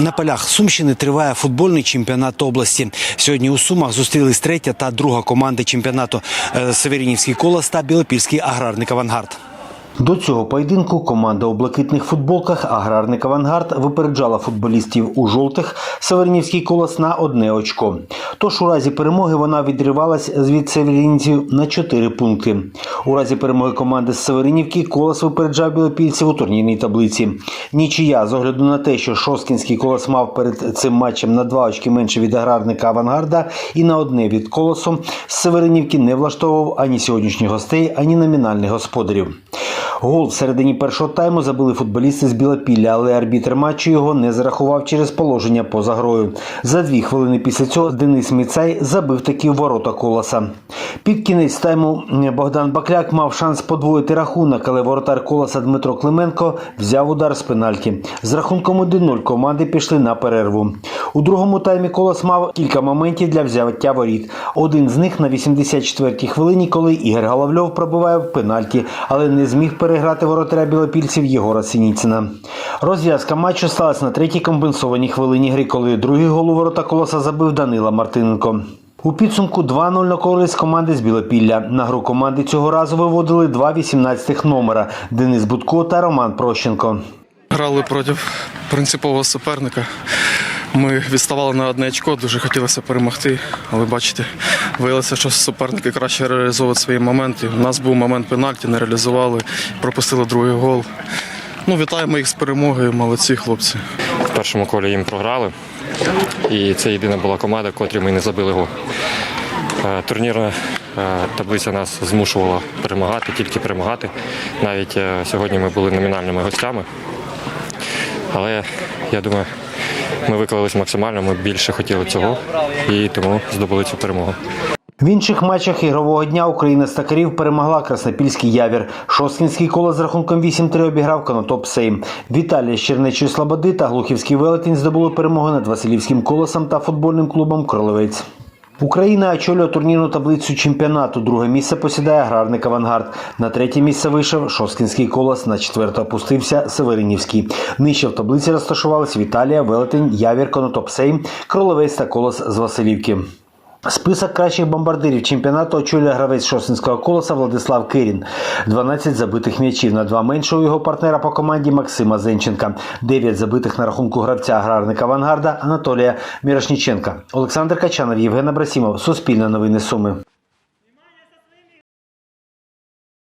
На полях Сумщини триває футбольний чемпіонат області. Сьогодні у Сумах зустрілись третя та друга команди чемпіонату е, Северінівський колос та Білопільський аграрник авангард. До цього поєдинку команда у блакитних футболках аграрник авангард випереджала футболістів у жовтих Северинівський колос на одне очко. Тож у разі перемоги вона відривалась від северинівців на 4 пункти. У разі перемоги команди з Северинівки колос випереджав білопільців у турнірній таблиці. Нічия з огляду на те, що Шосткінський колос мав перед цим матчем на 2 очки менше від аграрника авангарда і на одне від колосу з Северинівки не влаштовував ані сьогоднішніх гостей, ані номінальних господарів. Гол в середині першого тайму забили футболісти з Білопілля, але арбітр матчу його не зарахував через положення поза грою. За дві хвилини після цього Денис Міцай забив такі ворота колоса. Під кінець тайму Богдан Бакляк мав шанс подвоїти рахунок, але воротар колоса Дмитро Клименко взяв удар з пенальті. З рахунком 1-0 команди пішли на перерву. У другому таймі колос мав кілька моментів для взяття воріт. Один з них на 84-й хвилині, коли Ігор Головльов пробиває в пенальті, але не зміг переграти воротаря білопільців Єгора Синіцина. Розв'язка матчу сталася на третій компенсованій хвилині гри, коли другий гол у ворота колоса забив Данила Мартиненко. У підсумку 2-0 на користь команди з Білопілля. На гру команди цього разу виводили два 18-х номера Денис Будко та Роман Прощенко. Грали проти принципового суперника. Ми відставали на одне очко, дуже хотілося перемогти, але бачите, виявилося, що суперники краще реалізовують свої моменти. У нас був момент пенальті, не реалізували, пропустили другий гол. Ну, вітаємо їх з перемогою, молодці хлопці. В першому колі їм програли. І це єдина була команда, котрі ми не забили гол. Е, Турнірна е, таблиця нас змушувала перемагати, тільки перемагати. Навіть е, сьогодні ми були номінальними гостями. Але я думаю, ми виклалися максимально, ми більше хотіли цього і тому здобули цю перемогу. В інших матчах ігрового дня Україна стакарів перемогла Краснопільський явір. Шосткінський коло з рахунком 8-3 обіграв Конотоп Сейм. Віталія з Чернечої Слободи та Глухівський велетень здобули перемоги над Василівським колосом та футбольним клубом Кролевець. Україна очолює турнірну таблицю чемпіонату. Друге місце посідає аграрник Авангард. На третє місце вийшов Шосткінський колос. На четверте опустився Северинівський. Нижче в таблиці розташувалися Віталія, Велетень, Явір, Конотоп Кролевець та колос з Василівки. Список кращих бомбардирів чемпіонату очолює гравець Шосинського колоса Владислав Кирін. 12 забитих м'ячів на два менше у його партнера по команді Максима Зенченка. 9 забитих на рахунку гравця аграрника Авангарда Анатолія Мірошніченка. Олександр Качанов, Євген Абрасімов. Суспільне новини Суми.